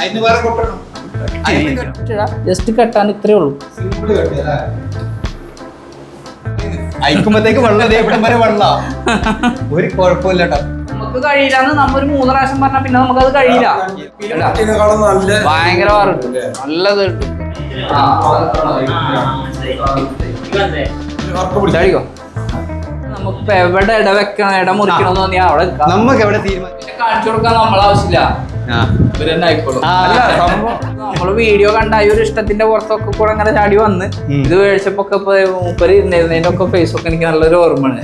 അതിന് വേറെ കൊട്ടണം. ജസ്റ്റ് കെട്ടാൻ ഇത്രേ ഉള്ളൂ. സിമ്പിൾ കട്ടിയല്ലേ അയക്കുമ്പത്തേക്ക് വെള്ളം ഇതേ ഇവിടം വരെ വെള്ള. ഒരു കുഴപ്പമില്ല നമുക്ക് നമ്മ ഒരു മൂന്ന് പ്രാവശ്യം പറഞ്ഞാൽ പിന്നെ നമുക്കത് കഴിയില്ല. കേട്ടാ? ഇതിനേക്കാളും നല്ല ഭയങ്കര നല്ലത്. കിട്ടും. നമുക്കിപ്പോ എവിടെ ഇട വെക്കണം ഇട മുറിക്കണമെന്ന് തോന്നിയാ അവിടെ നമുക്ക് എവിടെ തീരുമാനം കാണിച്ചു കൊടുക്കാൻ നമ്മളെ നമ്മൾ വീഡിയോ കണ്ട ഈ ഒരു ഇഷ്ടത്തിന്റെ പുറത്തൊക്കെ കൂടെ അങ്ങനെ ചാടി വന്ന് ഇത് മേടിച്ചപ്പോ ഒക്കെ ഇപ്പൊ മൂപ്പര് ഇരുന്നിരുന്നതിന്റെ ഒക്കെ ഫേസ് ഒക്കെ എനിക്ക് നല്ലൊരു ഓർമ്മയാണ്.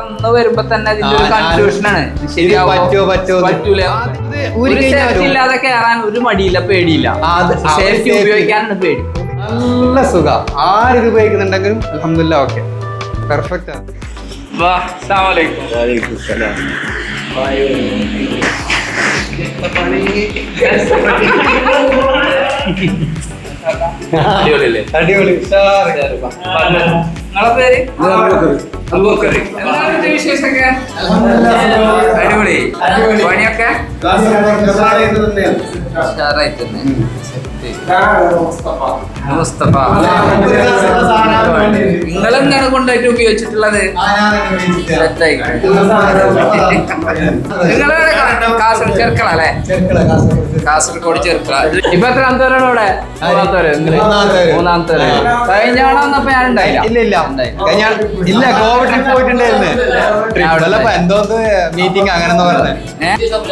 അന്ന് വരുമ്പോ തന്നെ അതിന്റെ ഒരു പറ്റുമോ പറ്റൂല. ഒരു സേഫ്റ്റി ഇല്ലാതെ കയറാൻ ഒരു മടിയില്ല പേടിയില്ല. സേഫ്റ്റി ഉപയോഗിക്കാനാണ് പേടി. നല്ല സുഖ. ആരും ഉപയോഗിക്കുന്നുണ്ടെങ്കിലും അലഹമില്ല ഓക്കെ. പെർഫെക്റ്റ് ആണ്. വാ അസ്സലാമു അലൈക്കും. അടിപൊളിയല്ലേ അടിപൊളി. അടിപൊളി നിങ്ങളെ പേര്? അടിപൊളി. പണിയൊക്കെ? മുസ്തഫ. എന്താണ് കൊണ്ടുപോയിട്ട് ഉപയോഗിച്ചിട്ടുള്ളത്? നിങ്ങളെ കാസർഗോഡ് ചെർക്കള അല്ലേ? കാസർഗോഡ് ചെറുക്കള. ഇപ്പൊ എത്ര വരാണ് ഇവിടെ മൂന്നാമത്തെ മൂന്നാമത്തെ കഴിഞ്ഞ ഞാൻ ഉണ്ടായില്ല. ഇല്ല ഇല്ല. ഇല്ല ട്രിപ്പ് പോയിട്ടുണ്ടായിരുന്നു. ട്രിപ്പ് എന്തോ മീറ്റിംഗ് അങ്ങനെ പറഞ്ഞത്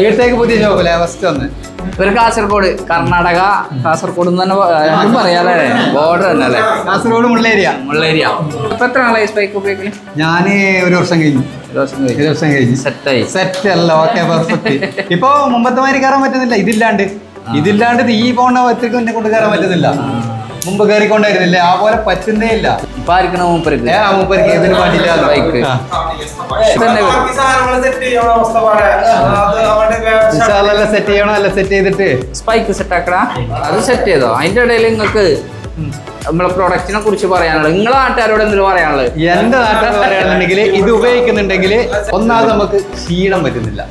വീട്ടിലേക്ക് പുതിയ ജോബല്ലേ ഫസ്റ്റ് ഒന്ന് ഇവർ കാസർഗോഡ് കർണാടക കാസർഗോഡ് എന്ന് തന്നെ രണ്ടും പറയാല്ലേ? ബോർഡർ തന്നെ അല്ലേ? കാസർഗോഡ് മുള്ളേരിയ. മുള്ളേരിയ. ഇപ്പൊ എത്ര നാളായി സ്പൈക്ക് ഉപയോഗിക്കൽ? ഞാൻ ഒരു വർഷം കഴിഞ്ഞു. ഒരു ദിവസം വർഷം കഴിഞ്ഞു. സെറ്റായി. സെറ്റ് അല്ല ഓക്കെ പെർഫെക്റ്റ് ഇപ്പൊ മുമ്പത്തെ മാതിരി കയറാൻ പറ്റുന്നില്ല. ഇതില്ലാണ്ട്. ഇതില്ലാണ്ട് ഈ പോണ ഒറ്റയ്ക്ക് എന്നെ കൊണ്ട് കയറാൻ പറ്റുന്നില്ല. മുമ്പ് കയറിക്കൊണ്ടായിരുന്നില്ലേ ആ പോലെ പറ്റുന്നേ ഇല്ല. ഇപ്പൊ ആയിരിക്കണ മൂപ്പർക്ക് ഏ ആ മൂപ്പർക്ക് ഇതിന് പാടില്ല. ബൈക്ക്. സെറ്റ് ചെയ്യണ അവസ്ഥ പാടെ. അത് അവന്റെ ഇൻഷാല്ല സെറ്റ് ചെയ്യണോ? അല്ല സെറ്റ് ചെയ്തിട്ട്. സ്പൈക്ക് സെറ്റ് ആക്കണ അത് സെറ്റ് ചെയ്തോ? അതിന്റെ ഇടയിൽ നിങ്ങൾക്ക് നമ്മളെ പ്രൊഡക്റ്റിനെ കുറിച്ച് പറയാനുള്ളത്. നിങ്ങളെ നാട്ടുകാരോട് എന്തെങ്കിലും പറയാനുള്ളത്? എന്റെ നാട്ടുകാർ പറയാണെന്നുണ്ടെങ്കിൽ ഇത് ഉപയോഗിക്കുന്നുണ്ടെങ്കിൽ ഒന്നാമത് നമുക്ക് ക്ഷീണം പറ്റുന്നില്ല.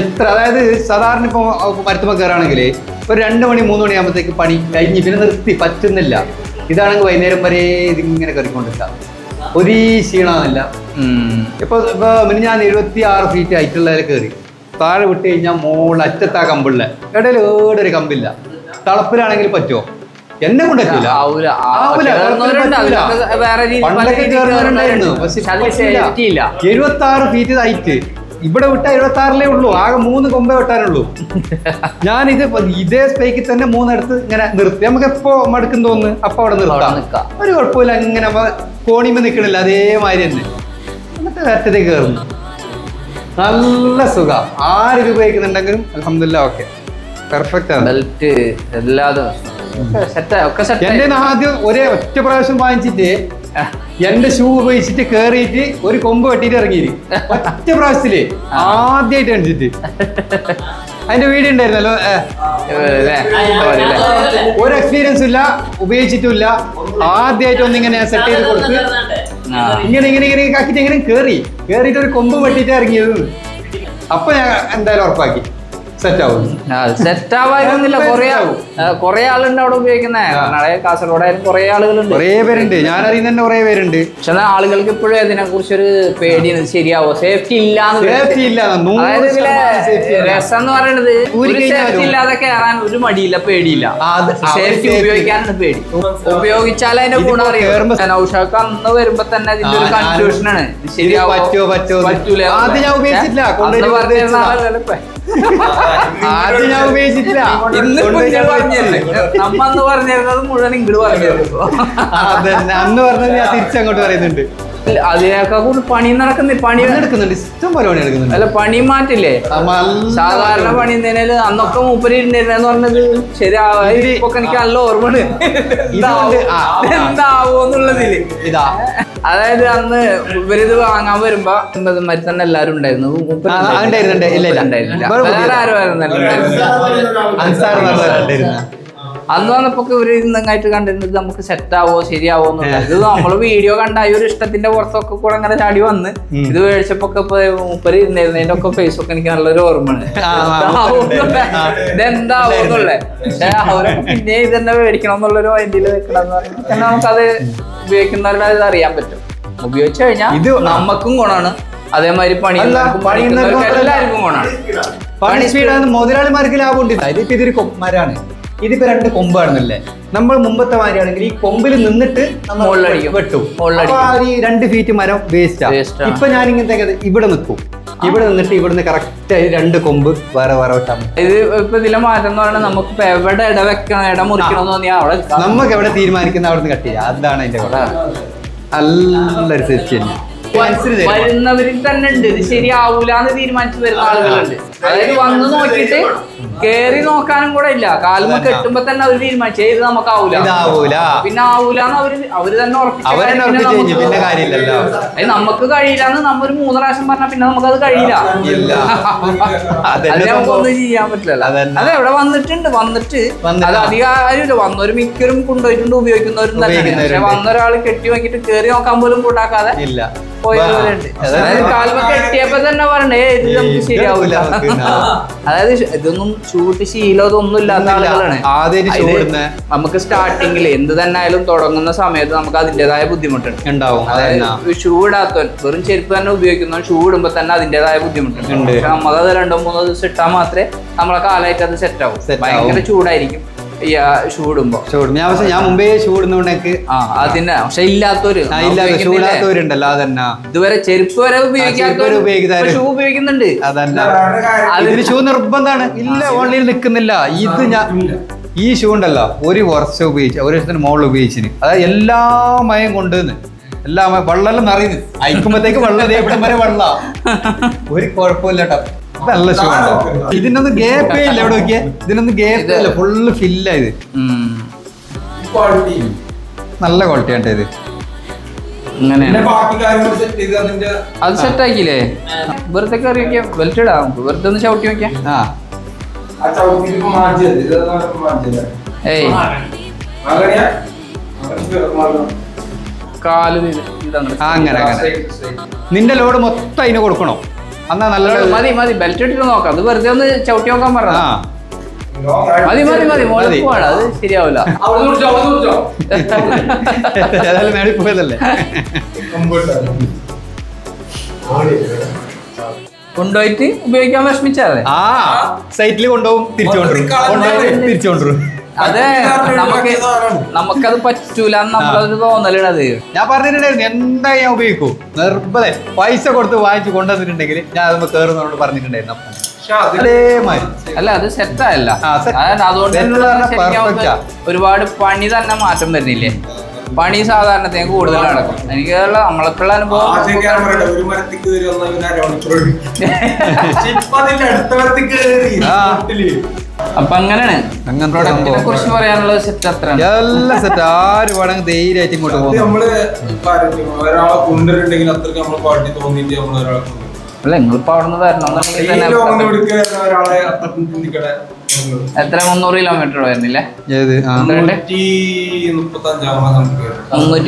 എത്ര അതായത് സാധാരണ ഇപ്പോൾ മരത്തുമ്പോൾ കയറുകയാണെങ്കിൽ ഒരു രണ്ട് മണി മൂന്ന് മണിയാകുമ്പോഴത്തേക്ക് പണി കഴിഞ്ഞ് പിന്നെ നിർത്തി പറ്റുന്നില്ല. ഇതാണെങ്കിൽ വൈകുന്നേരം വരെ ഇതിങ്ങനെ കയറിക്കൊണ്ടിരിക്കാം. ഒരു ക്ഷീണമല്ല. ഇപ്പൊ ഇപ്പോൾ പിന്നെ ഞാൻ എഴുപത്തി ആറ് ഫീറ്റ് ഹൈറ്റുള്ളതിൽ കയറി. താഴെ വിട്ട് കഴിഞ്ഞാൽ മുകളിൽ അറ്റത്താ കമ്പുള്ള. ഇടയിൽ ഏടൊരു കമ്പില്ല. തളപ്പിലാണെങ്കിൽ പറ്റുമോ എന്നെ കൊണ്ട് പണ്ടൊക്കെ പക്ഷെ എഴുപത്തി ആറ് ഫീറ്റ് ഹൈറ്റ്. ഇവിടെ വിട്ട എഴുപത്തി ആറിലേ ഉള്ളൂ ആകെ മൂന്ന് കൊമ്പേ വെട്ടാനുള്ളൂ. ഞാൻ ഇത് ഇതേ സ്പേക്കിൽ തന്നെ മൂന്നെടുത്ത് ഇങ്ങനെ നിർത്തി. നമുക്ക് എപ്പോ മടുക്കും തോന്നുന്നു? അപ്പൊ അവിടെ നിർത്താം. ഒരു കുഴപ്പമില്ല ഇങ്ങനെ കോണിമ നിക്കണില്ല അതേമാതിരി തന്നെ. എന്നിട്ട് വരട്ടത്തേക്ക് കയറുന്നു. നല്ല സുഖ. ആര് ഉപയോഗിക്കുന്നുണ്ടെങ്കിലും അലഹമില്ല ഓക്കെ. പെർഫെക്റ്റ് ആണ്. ബെൽറ്റ് എല്ലാതും എന്റെ ആദ്യം ഒരേ ഒറ്റ പ്രാവശ്യം വാങ്ങിച്ചിട്ട് എന്റെ ഷൂ ഉപയോഗിച്ചിട്ട് കേറിയിട്ട് ഒരു കൊമ്പ് വെട്ടിട്ട് ഇറങ്ങിയിരി. ഒറ്റ പ്രാവശ്യത്തിൽ ആദ്യമായിട്ട് കാണിച്ചിട്ട്. അതിന്റെ വീഡിയോ ഉണ്ടായിരുന്നല്ലോ ഒരു എക്സ്പീരിയൻസ് ഇല്ല ഉപയോഗിച്ചിട്ടില്ല ആദ്യമായിട്ട് ഒന്നിങ്ങനെ സെറ്റ് ചെയ്ത് കൊടുത്ത്. ഇങ്ങനെ ഇങ്ങനെ ഇങ്ങനെ കാക്കിട്ട് ഇങ്ങനെ കേറി. കേറിയിട്ട് ഒരു കൊമ്പ് വെട്ടിട്ട് ഇറങ്ങിയത്. അപ്പൊ ഞാൻ എന്തായാലും ഉറപ്പാക്കി. സെറ്റ് ആവും സെറ്റ് ആവായിരുന്നില്ല കൊറേ കൊറേ ആളുണ്ട് അവിടെ ഉപയോഗിക്കുന്നേ. കർണാടക കാസർഗോഡായാലും കൊറേ ആളുകളുണ്ട്. കുറേ പേരുണ്ട്. ഞാൻ അറിയുന്ന തന്നെ കുറേ പേരുണ്ട്. പക്ഷെ എന്നാൽ ആളുകൾക്ക് ഇപ്പോഴും അതിനെ കുറിച്ചൊരു പേടിയാണ് പേടി ശരിയാവോ സേഫ്റ്റി ഇല്ല. അതായത് ഇതിലെ രസം എന്ന് പറയുന്നത് ഒരു സേഫ്റ്റി ഇല്ലാതെ കയറാൻ ഒരു മടിയില്ല പേടിയില്ല. അത് ഒരു സേഫ്റ്റി ഉപയോഗിക്കാനാണ് പേടി. ഉപയോഗിച്ചാൽ അതിന്റെ ഗുണം അറിയാം. ഔഷധം അന്ന് വരുമ്പോ തന്നെ അതിന്റെ ഒരു കൺഫ്യൂഷനാണ് എന്ന്. പറ്റൂല? ആദ്യം ഞാൻ ഉപയോഗിച്ചിട്ടില്ല. ആദ്യം ഞാൻ. നമ്മ അന്ന് പറഞ്ഞിരുന്നത് മുഴുവൻ ഇങ്ങോട്ട് പറഞ്ഞിരുന്നു. അന്ന് പറഞ്ഞത് ഞാൻ തിരിച്ചങ്ങോട്ട് പറയുന്നുണ്ട്. അതിനേക്കാൾ കൂടുതൽ പണി നടക്കുന്നില്ല. പണി എടുക്കുന്നുണ്ട് ഇഷ്ടം പോലെ പണി എടുക്കുന്നുണ്ട് അല്ല പണി മാറ്റില്ലേ? സാധാരണ പണി പണി അന്നൊക്കെ മൂപ്പര് ഇരുന്നിരുന്നെന്ന് പറഞ്ഞത്. ശരി ഇതിൽ ഇപ്പൊ എനിക്ക് നല്ല ഓർമ്മ ഇതുകൊണ്ട് ആ, ആ. എന്താവോ എന്നുള്ളതിൽ. ഇതാ. അതായത് അന്ന് ഇവരിത് വാങ്ങാൻ വരുമ്പോ മരി തന്നെ എല്ലാരും ഉണ്ടായിരുന്നു. ഉണ്ടായിരുന്നു. ഉണ്ടായിരുന്നുണ്ട്. ഇല്ല, ഇല്ല. ഉണ്ടായിരുന്നില്ല. വേറെ. ആരും ആയിരുന്നല്ല അന്ന് വന്നപ്പോ ഇവർ ഇന്നങ്ങായിട്ട് കണ്ടിരുന്നത് നമുക്ക് സെറ്റ് ആവോ ശരിയാവോ ഇത് നമ്മൾ വീഡിയോ കണ്ട ഈ ഒരു ഇഷ്ടത്തിന്റെ പുറത്തൊക്കെ കൂടെ അങ്ങനെ ചാടി വന്ന് ഇത് മേടിച്ചപ്പോ ഒക്കെ ഇപ്പൊ മുപ്പര് ഇരുന്നിരുന്നതിന്റെ ഒക്കെ ഫേസൊക്കെ എനിക്ക് നല്ലൊരു ഓർമ്മയാണ്. ഇതെന്താവുന്നുള്ളേ പക്ഷെ അവരൊക്കെ പിന്നെ ഇത് തന്നെ മേടിക്കണം എന്നുള്ളൊരു മൈൻഡിൽ വെക്കണം എന്ന് പറയുമ്പോൾ തന്നെ നമുക്കത് ഉപയോഗിക്കുന്നവരുടെ ഇത് അറിയാൻ പറ്റും. ഉപയോഗിച്ചു കഴിഞ്ഞാൽ ഇത് നമുക്കും ഗുണമാണ് അതേമാതിരി പണി എല്ലാവർക്കും ഗുണമാണ് പണി സ്പീഡാണ് മുതലാളിമാർക്ക് ലാഭമുണ്ട്. ഇതിപ്പോ ഇതൊരു കൊ- മരാണ്. ഇതിപ്പോ രണ്ട് കൊമ്പാണെന്നല്ലേ? നമ്മൾ മുമ്പത്തെ മാതിരിയാണെങ്കിൽ ഈ കൊമ്പിൽ നിന്നിട്ട് നമ്മൾ. വെട്ടു. ആ രണ്ട് ഫീറ്റ് മരം വേസ്റ്റ്. ഇപ്പൊ ഞാൻ ഇങ്ങനത്തെ ഇവിടെ നിൽക്കും. ഇവിടെ നിന്നിട്ട് ഇവിടുന്ന് കറക്റ്റ് ആയി രണ്ട് കൊമ്പ് വേറെ വേറെ പറ്റും. ഇത് ഇപ്പൊ ഇതിലെ മാറ്റം എന്ന് പറഞ്ഞാൽ നമുക്ക് എവിടെ ഇട വെക്കണം ഇട മുറിക്കണം എന്ന് തോന്നിയാൽ അവിടെ നമുക്ക് എവിടെ തീരുമാനിക്കുന്ന അവിടെ കട്ട് ചെയ്യാം. അതാണ് അതിന്റെ കൂടെ നല്ലൊരു സെറ്റ് തന്നെ. വരുന്നവരിൽ തന്നെ ഉണ്ട്. ഇത് ശരിയാവൂലെന്ന് തീരുമാനിച്ചു വരുന്ന ആളുകളുണ്ട്. അതായത് വന്ന് നോക്കിയിട്ട് കേറി നോക്കാനും കൂടെ ഇല്ല. കാലുമ കെട്ടുമ്പോ തന്നെ അവർ തീരുമാനിച്ചു. ഇത് നമുക്ക് ആവൂല. ഇതാവൂല പിന്നെ ആവൂലെന്ന് അവർ അവർ തന്നെ ഉറപ്പിച്ചു പിന്നെ കാര്യമില്ലല്ലോ. അത് നമുക്ക് കഴിയില്ലാന്ന് നമ്മ ഒരു മൂന്ന് പ്രാവശ്യം പറഞ്ഞാൽ പിന്നെ നമുക്ക് കഴിയില്ല. അത് അതന്നെ നമുക്കൊന്നും. ചെയ്യാൻ പറ്റില്ലല്ലോ. അത് എവിടെ വന്നിട്ടുണ്ട്? വന്നിട്ട് അത് അധികാരമില്ല. വന്നൊരു മിക്കവരും കൊണ്ടുപോയിട്ടുണ്ട് ഉപയോഗിക്കുന്നവരും തന്നെ. പക്ഷെ ഉപയോഗിക്കുന്നവരുണ്ട്. വന്ന ഒരാൾ കെട്ടി നോക്കിയിട്ട് കേറി നോക്കാൻ പോലും കൂട്ടാക്കാതെ പോയവരുണ്ട്. കാൽമ കെട്ടിയപ്പോ തന്നെ പറഞ്ഞേ "ഏയ് ഇത് നമുക്ക് ആ. അതായത് ഇതൊന്നും ഷൂട്ട് ശീലം ഇതൊന്നും ഇല്ലാത്ത. ആളുകളാണ്. നമുക്ക് സ്റ്റാർട്ടിങ്ങിൽ എന്ത് തന്നെ ആയാലും തുടങ്ങുന്ന സമയത്ത് നമുക്ക് അതിന്റെതായ ബുദ്ധിമുട്ടുണ്ട്. ഉണ്ടാവും. അതായത് ഷൂ ഇടാത്തവൻ വെറും ചെരുപ്പ് തന്നെ ഉപയോഗിക്കുന്നവൻ ഷൂ ഇടുമ്പോ തന്നെ അതിന്റെതായ ബുദ്ധിമുട്ടുണ്ട്. പക്ഷെ നമ്മളത് രണ്ടോ മൂന്നോ ദിവസം ഇട്ടാൽ മാത്രമേ നമ്മളെ കാലമായിട്ട് അത് സെറ്റ് ആവും. ഭയങ്കര ചൂടായിരിക്കും. ഷൂ ഇടുമ്പോ ഷൂട് ഞാൻ പക്ഷെ ഞാൻ മുമ്പേ ഷൂടുന്നോണ്ട് എനിക്ക് ആ അതിന്റെ പക്ഷെ ഇല്ലാത്തൊരു ഇല്ലാത്ത ഷൂ ഇല്ലാത്തവരുണ്ടല്ലോ അതന്നെ. ഇതുവരെ ചെരുപ്പ് വരെ ചെരുപ്പ് വരെ ഉപയോഗിക്കുന്നവര്. ഷൂ ഉപയോഗിക്കുന്നുണ്ട്. അതന്നെ. കാര്യം. ഷൂ നിർബന്ധമാണ് ഇല്ല ഓൺലൈനിൽ നിൽക്കുന്നില്ല ഇത് ഞാൻ ഈ ഷൂ ഉണ്ടല്ലോ ഒരു വർഷം ഉപയോഗിച്ച് ഒരു വർഷത്തിന് മുകളിൽ ഉപയോഗിച്ചിന്. അതായത് എല്ലാ മയം കൊണ്ടുവന്ന് എല്ലാ വെള്ളം നിറയുന്നു അയക്കുമ്പോഴത്തേക്ക് വെള്ളം ഇവിടം വരെ വെള്ള. ഒരു കുഴപ്പമില്ല കേട്ടോ. നല്ല ഷൂ ഇതിനൊന്നും ഗ്യാപ്പേ ഇല്ല. എവിടെ നോക്കിയേ? ഇതിനൊന്നും ഗ്യാപ്പ് ഇല്ല. ഫുള്ള് ഫില്ല ഇത്. ക്വാളിറ്റി നല്ല ക്വാളിറ്റി ആണ് ഇത്. അങ്ങനെയാണ് അത് സെറ്റ് ആക്കിയില്ലേ? വെറുതെ കയറി നോക്കിയാ ബെൽറ്റ് ഇടാം. വെറുതെ ഒന്ന് ചവിട്ടി നോക്കിയാ. ആ. ഏയ്. കാൽ ഇത് ഇതാണ്. അങ്ങനെ അങ്ങനെ. നിന്റെ ലോഡ് മൊത്തം അതിന് കൊടുക്കണോ? എന്നാ നല്ല മതി മതി ബെൽറ്റ് ഇട്ടിട്ട് നോക്കാം. അത് വെറുതെ ഒന്ന് ചവിട്ടി നോക്കാൻ പറഞ്ഞ മതി മതി മതി മോളിൽ. പോവാണ് അത് ശരിയാവില്ല. ഏതായാലും പോയതല്ലേ? കൊണ്ടുപോയിട്ട് ഉപയോഗിക്കാൻ വിഷമിച്ചാലേ ആ സൈറ്റിൽ കൊണ്ടുപോകും തിരിച്ചു കൊണ്ടുവരും. കൊണ്ടുപോകും തിരിച്ചു കൊണ്ടുവരും. അത് നമുക്ക് നമുക്കത് പറ്റൂല നമ്മളൊരു തോന്നലുള്ളത്. ഞാൻ പറഞ്ഞിട്ടുണ്ടായിരുന്നു എന്താ ഞാൻ ഉപയോഗിക്കൂ? നിർബന്ധ. പൈസ കൊടുത്ത് വാങ്ങിച്ചു കൊണ്ടുവന്നിട്ടുണ്ടെങ്കിൽ ഞാൻ അതൊന്ന് കേറുന്നവരോട് പറഞ്ഞിട്ടുണ്ടായിരുന്നു. അല്ല അത് സെറ്റ് ആയല്ല. ആ, set. അതായത് അതുകൊണ്ട് ഒരുപാട് പണി തന്നെ മാറ്റം വരുന്നില്ലേ? പണി സാധാരണത്തേക്ക് കൂടുതൽ നടക്കും. എനിക്ക് നമ്മളൊക്കെയുള്ള അനുഭവം അപ്പൊ അങ്ങനെയാണ്. അങ്ങനത്തെ കുറിച്ച് പറയാനുള്ളത് സെറ്റ് അത്ര എല്ലാം സെറ്റ് ആര് വേണമെങ്കിൽ ധൈര്യമായിട്ട് ഇങ്ങോട്ട് അത് പോകും നമ്മൾ പറഞ്ഞു, ഒരാളെ കൊണ്ടുവരുന്നുണ്ടെങ്കിൽ അത്രയ്ക്ക് നമ്മൾ ക്വാളിറ്റി തോന്നിയിട്ട് നമ്മൾ ഒരാളെ കൊണ്ടുവരും. അല്ല നിങ്ങളിപ്പോ അവിടെ നിന്ന് വരണം എത്ര? മുന്നൂറ് കിലോമീറ്റർ വരുന്നില്ലേ മുന്നൂറ്റി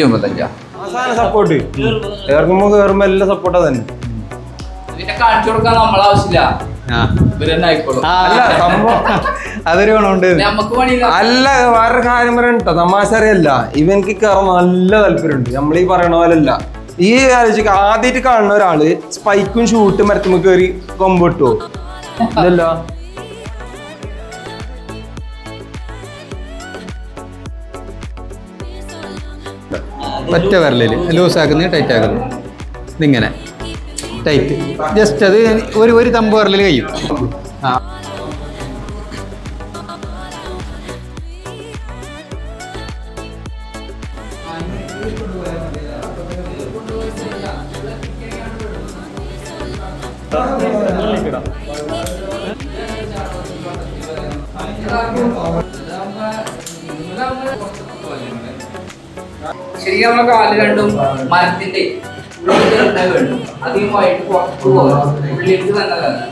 മുപ്പത്തഞ്ചാ സപ്പോർട്ട് ഇറങ്ങുമ്പോ കയറുമ്പോ എല്ലാം സപ്പോർട്ടാ തന്നെ. കാണിച്ചു കൊടുക്കാൻ നമ്മളെ അല്ല, അതൊരു ഗുണമുണ്ട്. അല്ല വേറൊരു കാര്യം പറയണ്ട. തമാശ അറിയല്ല ഇവൻക്ക് കയറാൻ നല്ല താല്പര്യമുണ്ട്. നമ്മൾ ഈ പറയണ പോലല്ല ഈ ആലോചിക്ക ആദ്യമായിട്ട് കാണുന്ന ഒരാൾ സ്പൈക്കും ഷൂട്ടും മരത്തുമ്പോ കയറി കൊമ്പിട്ടോ അല്ലല്ലോ ഒറ്റ വരലിൽ. ലൂസ് ആക്കുന്നു. ടൈറ്റ് ആക്കുന്നു ഇതിങ്ങനെ. ടൈറ്റ് ജസ്റ്റ് അത് ഒരു ഒരു തമ്പ് വിരലിൽ കഴിയും. ആ. ശരിക്കും നമ്മളെ കാൽ രണ്ടും മരത്തിന്റെ ഉള്ളിലേക്ക് വേണം. അധികമായിട്ട് പുറത്തു പോകാം ഉള്ളിലേക്ക് തന്നെ തന്നെ.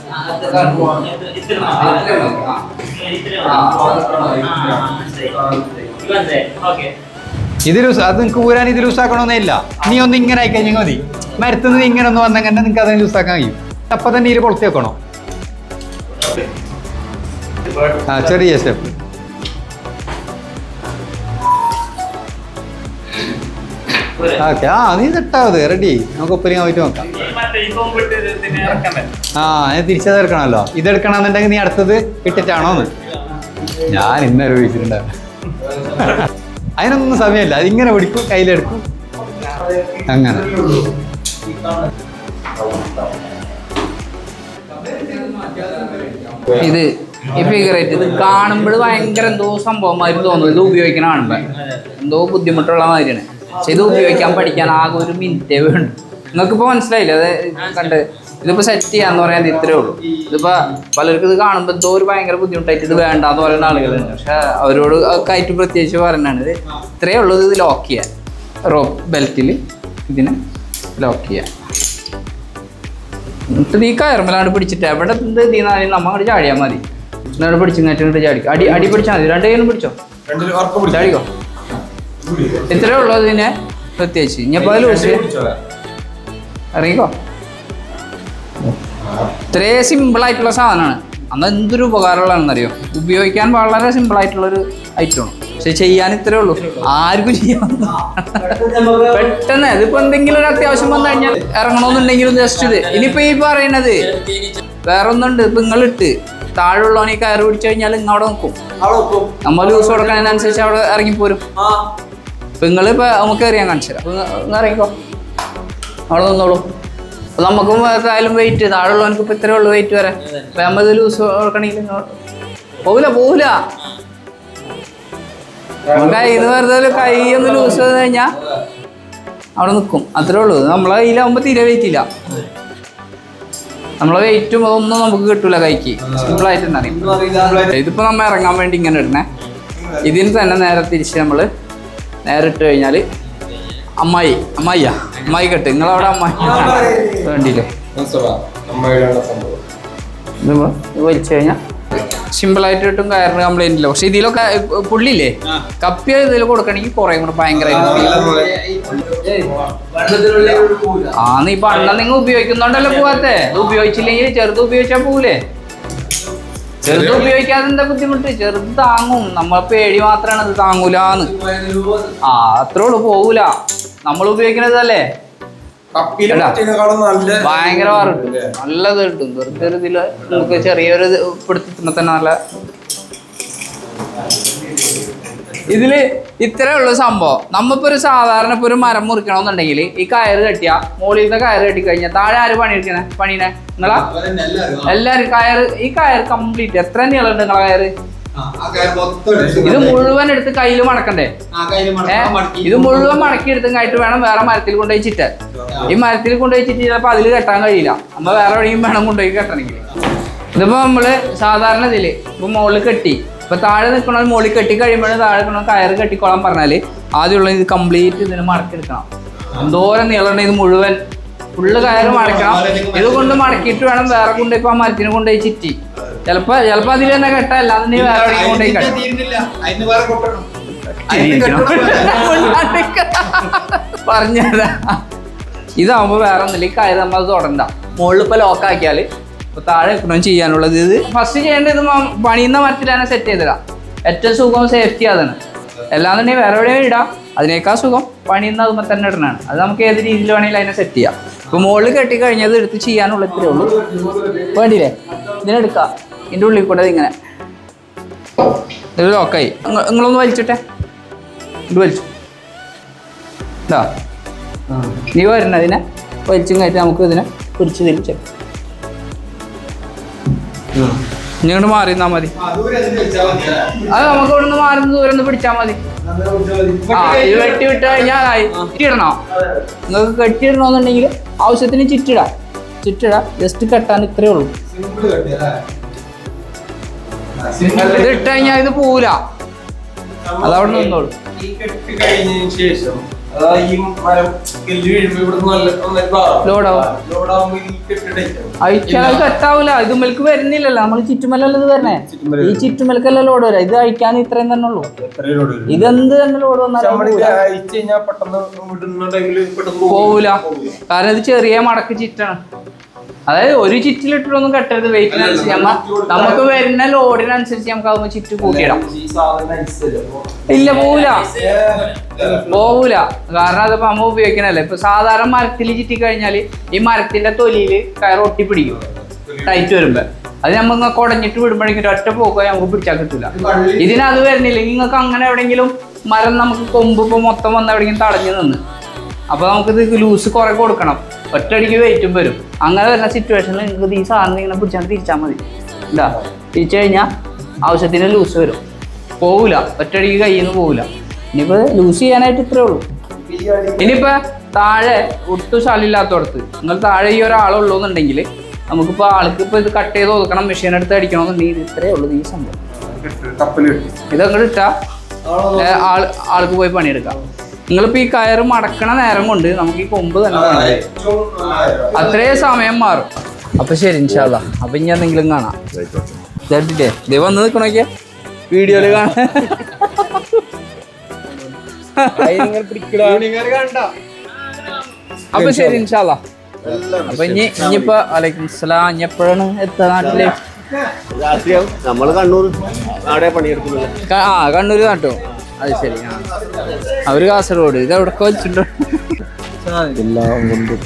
അത് നിങ്ങൾക്ക് ഊരാൻ ഇത് ലൂസാക്കണമെന്നേ ഇല്ല. നീ ഒന്ന് ഇങ്ങനെ ആയിക്കഴിഞ്ഞാൽ മതി. മരത്തുനിന്ന് ഇങ്ങനെ ഒന്ന് വന്നെങ്കിൽ നിങ്ങൾക്ക് അതിന് ലൂസാക്കാൻ കഴിയും. അപ്പൊ തന്നെ ഇതിൽ പൊളത്തി വെക്കണോ? ആ ചെറിയ സ്റ്റെപ്പ് ഓക്കെ. ആ നീ സെട്ടാവത് റെഡി നമുക്ക് ഒപ്പരിങ്ങ പോയിട്ട് നോക്കാം. ആ ഞാൻ തിരിച്ചത് എടുക്കണമല്ലോ. ഇത് എടുക്കണമെന്നുണ്ടെങ്കിൽ നീ അടുത്തത് ഇട്ടിട്ടാണോന്ന് ഞാൻ ഇന്നൊരു ചോദിച്ചിട്ടുണ്ടാവും അതിനൊന്നും സമയമില്ല. അതിങ്ങനെ പിടിക്കും കയ്യിലെടുക്കും. അങ്ങനെ. ഇത് ഈ ഫിഗറേറ്റ് ഇത് കാണുമ്പോൾ ഭയങ്കര എന്തോ സംഭവം മാതിരി തോന്നുന്നു. ഇത് ഉപയോഗിക്കണ കാണുമ്പോ. എന്തോ ബുദ്ധിമുട്ടുള്ള മാതിരിയാണ്. പക്ഷെ ഇത് ഉപയോഗിക്കാൻ പഠിക്കാൻ ആകെ ഒരു മിനിറ്റേ വേണ്ടു നിങ്ങൾക്ക് മനസ്സിലായില്ല? അത് കണ്ട് ഇതിപ്പോ സെറ്റ് ചെയ്യാന്ന് പറയാൻ ഇത്രേ ഉള്ളൂ. ഇതിപ്പോ പലർക്കും ഇത് കാണുമ്പോൾ എന്തോ ഒരു ഭയങ്കര ബുദ്ധിമുട്ടായിട്ട് ഇത് വേണ്ടാന്ന് പറയുന്ന ആളുകളുണ്ട് പക്ഷെ അവരോട് ഒക്കെ ആയിട്ട് പ്രത്യേകിച്ച് പറയുന്നതാണ് ഇത് ഇത്രേ ഉള്ളൂ ഇത് ലോക്ക് ചെയ്യാൻ. റോപ്പ് ബെൽറ്റിൽ ഇതിനെ ലോക്ക് ചെയ്യാൻ. എന്നിട്ട് ഈ കയറുമ്പലാണ് പിടിച്ചിട്ട്. എവിടെ എന്ത് തീർന്നാലും നമ്മ അങ്ങോട്ട് ചാടിയാൽ മതി. എന്നിട്ട് പിടിച്ച് ഇങ്ങോട്ട് ചാടിക്കും അടി അടി പിടിച്ചാൽ മതി. രണ്ട് കയ്യിലും പിടിച്ചോ? ചാടിക്കോ? ഇത്രേ ഉള്ളൂ ഇതിനെ പ്രത്യേകിച്ച്. ഇനിയിപ്പോൾ ലൂസ് ഇറങ്ങിക്കോ ഇത്രേ സിമ്പിൾ ആയിട്ടുള്ള സാധനമാണ്. അന്ന് എന്തൊരു ഉപകാരമുള്ളതാണെന്നറിയോ? ഉപയോഗിക്കാൻ വളരെ സിമ്പിൾ ആയിട്ടുള്ളൊരു ഐറ്റമാണ് പക്ഷെ ചെയ്യാൻ ഇത്രേ ഉള്ളൂ. ആർക്കും ചെയ്യാം പെട്ടെന്ന്. ഇതിപ്പോ എന്തെങ്കിലും ഒരു അത്യാവശ്യം വന്നു കഴിഞ്ഞാൽ ഇറങ്ങണമെന്നുണ്ടെങ്കിലും ജസ്റ്റ് ഇത്. ഇനിയിപ്പോ ഈ പറയണത് വേറെ ഒന്നുണ്ട് ഇപ്പൊ നിങ്ങളിട്ട് താഴെയുള്ളവൻ ഈ കയറി പിടിച്ചു കഴിഞ്ഞാൽ ഇങ്ങ അവിടെ നോക്കും നമ്മൾ യൂസ് കൊടുക്കുന്നതിനനുസരിച്ച് അവിടെ ഇറങ്ങിപ്പോരും. ഇപ്പൊ നിങ്ങൾ ഇപ്പൊ നമുക്ക് അറിയാൻ കാണിച്ചു തരാം ഇറങ്ങിക്കോ. അവിടെ നിന്നോളൂ. അപ്പൊ നമുക്കും എന്തായാലും വെയിറ്റ് താഴെയുള്ളവനക്ക് ഇപ്പൊ ഇത്രേ ഉള്ളൂ വെയിറ്റ് വരെ. അപ്പൊ നമ്മൾ ലൂസ് കൊടുക്കണമെങ്കിൽ ഇങ്ങോട്ട് പോവില്ല പോവില്ല കയ്യിൽ വെറുതെ കൈ ഒന്ന് ലൂസ് ചെയ്ത് കഴിഞ്ഞാൽ അവിടെ നിൽക്കും അത്രേ ഉള്ളൂ. നമ്മളെ കയ്യിലാവുമ്പോൾ തീരെ വെയിറ്റ് ഇല്ല. നമ്മളെ വെയിറ്റും അതൊന്നും നമുക്ക് കിട്ടൂല കൈക്ക്. സിമ്പിൾ ആയിട്ട് തന്നെ അറിയും. ഇതിപ്പോ നമ്മ ഇറങ്ങാൻ വേണ്ടി ഇങ്ങനെ ഇടണേ ഇതിന് തന്നെ നേരെ തിരിച്ച് നമ്മൾ നേരെ ഇട്ട് കഴിഞ്ഞാൽ അമ്മായി അമ്മായിയാ. നിങ്ങൾ നിങ്ങളവിടെ വേണ്ടിയില്ലേ? വലിച്ചു കഴിഞ്ഞാൽ സിമ്പിളായിട്ട് കിട്ടും കയറിന് കംപ്ലൈന്റ് ഇല്ല. പക്ഷെ ഇതിലൊക്കെ പുള്ളിയില്ലേ കപ്പി ഇതിൽ കൊടുക്കണമെങ്കിൽ കുറേ കൂടെ ഭയങ്കര ആ നീ പണ്ട നിങ്ങൾ ഉപയോഗിക്കുന്നുണ്ടല്ലോ പോവാത്തെ? ഇത് ഉപയോഗിച്ചില്ലെങ്കിൽ ചെറുത് ഉപയോഗിച്ചാൽ പോവില്ലേ ചെറുത് ഉപയോഗിക്കാതെ എന്താ ബുദ്ധിമുട്ട്? ചെറുത് താങ്ങും. നമ്മളെ പേടി മാത്രമാണ് അത് താങ്ങൂലാന്ന്. ആ അത്രേ ഉള്ളൂ പോകൂല നമ്മൾ ഉപയോഗിക്കുന്നത് അല്ലേ ഭയങ്കര വാറ് കിട്ടും നല്ലത് കിട്ടും. വെറുതെ ഒരു ഇതിൽ നമുക്ക് ചെറിയൊരു പിടുത്തത്തിന് തന്നെ നല്ല ഇതിൽ ഇത്രേ ഉള്ളൂ സംഭവം. നമ്മളിപ്പോ ഒരു സാധാരണ ഇപ്പൊ ഒരു മരം മുറിക്കണമെന്നുണ്ടെങ്കിൽ ഈ കയറ് കെട്ടിയ മുകളിലത്തെ കയറ് കെട്ടി കഴിഞ്ഞാൽ താഴെ ആര് പണിയെടുക്കണേ? പണീനെ. നിങ്ങളാ? എല്ലാരും കയറ് ഈ കയർ കംപ്ലീറ്റ് എത്ര നീളം ഉണ്ട് നിങ്ങളെ കയറ്? ഇത് മുഴുവൻ എടുത്ത് കയ്യിൽ മടക്കണ്ടേ? ഏ? ഇത് മുഴുവൻ മടക്കി എടുത്തും വേണം വേറെ മരത്തിൽ കൊണ്ടുപോയി ചിറ്റാൻ ഈ മരത്തിൽ കൊണ്ടുപോയി ചിറ്റ് ചിലപ്പോൾ അതിൽ കെട്ടാൻ കഴിയില്ല. നമ്മ വേറെ എവിടെയും വേണം കൊണ്ടുപോയി കെട്ടണമെങ്കിൽ. ഇതിപ്പോ നമ്മൾ സാധാരണ ഇതിൽ ഇപ്പൊ മുകളിൽ കെട്ടി. ഇപ്പൊ താഴെ നിൽക്കണ മുകളിൽ കെട്ടി കഴിയുമ്പോഴാണ് താഴെ നിൽക്കണ കയറ് കെട്ടിക്കോളാൻ പറഞ്ഞാൽ ആദ്യമുള്ള ഇത് കംപ്ലീറ്റ് ഇതിന് മടക്കി എടുക്കണം എന്തോരം നീളം ഇത് മുഴുവൻ. ഫുള്ള് കയറ് മടക്കണം. ഇത് കൊണ്ട് മടക്കിയിട്ട് വേണം വേറെ കൊണ്ടുപോയി ആ മരത്തിന് കൊണ്ടുപോയി ചിറ്റി ചിലപ്പോ ചിലപ്പോ അതിൽ തന്നെ കെട്ടല്ല നീ വേറെ കെട്ടാം. പറഞ്ഞതാ ഇതാവുമ്പോ വേറെ ഒന്നുമില്ല. ഈ കാര്യം നമ്മൾ തുടണ്ട. മുകളിൽ ഇപ്പൊ ലോക്കാക്കിയാൽ ഇപ്പൊ താഴെ എപ്പോഴും ചെയ്യാനുള്ളത്? ഇത് ഫസ്റ്റ് ചെയ്യേണ്ടത് പണിയുന്ന മരത്തിൽ തന്നെ സെറ്റ് ചെയ്തിടാം ഏറ്റവും സുഖം സേഫ്റ്റി അതാണ് അല്ലാന്നുണ്ടെങ്കിൽ വേറെ എവിടെയും ഇടാം. അതിനേക്കാൾ സുഖം പണിയുന്ന അതുമ്പോൾ തന്നെ ഇടണാണ്. അത് നമുക്ക് ഏത് രീതിയിൽ വേണമെങ്കിലും അതിനെ സെറ്റ് ചെയ്യാം. ഇപ്പൊ മുകളിൽ കെട്ടി കഴിഞ്ഞത് എടുത്ത് ചെയ്യാനുള്ള ഇത്രേ ഉള്ളൂ. വേണ്ടിയില്ലേ? ഇതിനെടുക്കാം. ഇതിന്റെ ഉള്ളിൽ കൂടെ ഇങ്ങനെ ഇത് ലോക്കായി. നിങ്ങ- നിങ്ങളൊന്ന് വലിച്ചിട്ടെ. ഇത് വലിച്ചു. ഇതാ. നീ വരണ അതിനെ. വലിച്ചും കയറ്റി നമുക്ക് ഇതിനെ പിടിച്ച് തിരിച്ചു. ഇനി ഇങ്ങോട്ട് മാറി നിന്നാ മതി. അത് നമുക്ക് ഇവിടെ നിന്ന് മാറി ദൂരം ഒന്ന് പിടിച്ചാൽ മതി. ആ ഇത് വെട്ടി വിട്ട് കഴിഞ്ഞാൽ ചുറ്റിടണോ നിങ്ങൾക്ക് കെട്ടിയിടണമെന്നുണ്ടെങ്കിൽ ആവശ്യത്തിന് ചുറ്റിടാം. ചുറ്റിടാം. ജസ്റ്റ് കെട്ടാൻ ഇത്രേ ഉള്ളൂ. ഇത് ഇട്ട് കഴിഞ്ഞാൽ ഇത് പോവില്ല അതവിടെ നിന്നോളൂ. ഈ ഇത് ശേഷം. അയച്ചാൽ കെട്ടാവൂല. ഇതുമ്മൽക്ക് വരുന്നില്ലല്ലോ. നമ്മൾ ചുറ്റുമലല്ല ഇത് വരണേ. ഈ ചുറ്റുമലക്കല്ല ലോഡ് വരാം. ഇത് അയക്കാൻ ഇത്രയും തന്നെ ഉള്ളൂ. ഇതെന്ത് തന്നെ ലോഡ് വന്നാലും പോവൂല. കാരണം ഇത് ചെറിയ മടക്ക് ചിറ്റാണ്. അതായത് ഒരു ചിറ്റിലിട്ടൊന്നും കെട്ടരുത്. വെയിറ്റ് നമ്മ നമുക്ക് വരുന്ന ലോഡിനനുസരിച്ച് നമുക്ക് അതൊന്ന് ചിറ്റ് കൂട്ടിയിടാം. ഇല്ല പോവൂല. പോവൂല. കാരണം അതിപ്പോ നമ്മ ഉപയോഗിക്കണല്ലേ ഇപ്പൊ സാധാരണ മരത്തിൽ ചിറ്റി കഴിഞ്ഞാൽ ഈ മരത്തിന്റെ തൊലിയിൽ കയർ ഒട്ടിപ്പിടിക്കും. ടൈറ്റ് വരുമ്പോ. അത് നമ്മൾ കുടഞ്ഞിട്ട് വിടുമ്പോഴേക്കും ഒറ്റ പോക്കോ നമുക്ക് പിടിച്ചാൽ കിട്ടില്ല ഇതിനത് വരുന്നില്ല നിങ്ങൾക്ക് അങ്ങനെ എവിടെയെങ്കിലും മരം നമുക്ക് കൊമ്പ് ഇപ്പൊ മൊത്തം വന്ന് എവിടെയെങ്കിലും തടഞ്ഞു നിന്ന്. അപ്പൊ നമുക്കിത് ലൂസ് കുറെ കൊടുക്കണം. ഒറ്റയടിക്ക് വെയിറ്റും വരും. അങ്ങനെ വരുന്ന സിറ്റുവേഷനിൽ നിങ്ങൾക്ക് ഈ സാധനം ഇങ്ങനെ പിടിച്ചാൽ തിരിച്ചാൽ മതി. എന്താ തിരിച്ചു കഴിഞ്ഞാൽ ആവശ്യത്തിന് ലൂസ് വരും. പോവില്ല ഒറ്റയടിക്ക് കയ്യിൽ നിന്ന് പോവില്ല ഇനിയിപ്പോ ലൂസ് ചെയ്യാനായിട്ട് ഇത്രേ ഉള്ളൂ. ഇനിയിപ്പോൾ ഇനിയിപ്പോ താഴെ ഒട്ടും ശാലില്ലാത്തടത്ത് നിങ്ങൾ താഴെ ഈ ഒരാളുള്ളൂ എന്നുണ്ടെങ്കിൽ നമുക്കിപ്പോ ആൾക്ക് ഇപ്പൊ ഇത് കട്ട് ചെയ്ത് ഒതുക്കണം മെഷീൻ എടുത്ത് അടിക്കണമെന്നുണ്ടെങ്കിൽ ഇത് ഇത്രേ ഉള്ളൂ ഈ സംഭവം. ഇതങ്ങോട്ട് ഇട്ടാ ഏ, ആൾ ആൾക്ക് പോയി പണിയെടുക്കാം. നിങ്ങളിപ്പോ ഈ കയറ് മടക്കണ നേരം കൊണ്ട് നമുക്ക് ഈ കൊമ്പ് തന്നെ. അത്രേ സമയം മാറും. അപ്പൊ ശരി ഇൻഷാല്ല അപ്പൊ ഇനി എന്തെങ്കിലും കാണാം. കേട്ടിട്ടേ ദേ വന്ന് നിൽക്കണോക്കിയ വീഡിയോയിൽ കാണാൻ. അപ്പൊ ശരി ഇൻഷാല്ല അപ്പൊ ഇനി ഇനിയിപ്പോ അലൈക്കും സലാം ഇനി എപ്പോഴാണ് എത്തുക നാട്ടിൽ? രാഷ്ട്രീയം നമ്മൾ കണ്ണൂർ അവിടെ പണിയെടുക്കുന്നത് ക- ആ കണ്ണൂര് നാട്ടോ അത് ശരി ആ. അവർ കാസർഗോഡ് ഇത് എവിടെ വെച്ചിട്ടുണ്ടോ എല്ലാം കൊണ്ടും.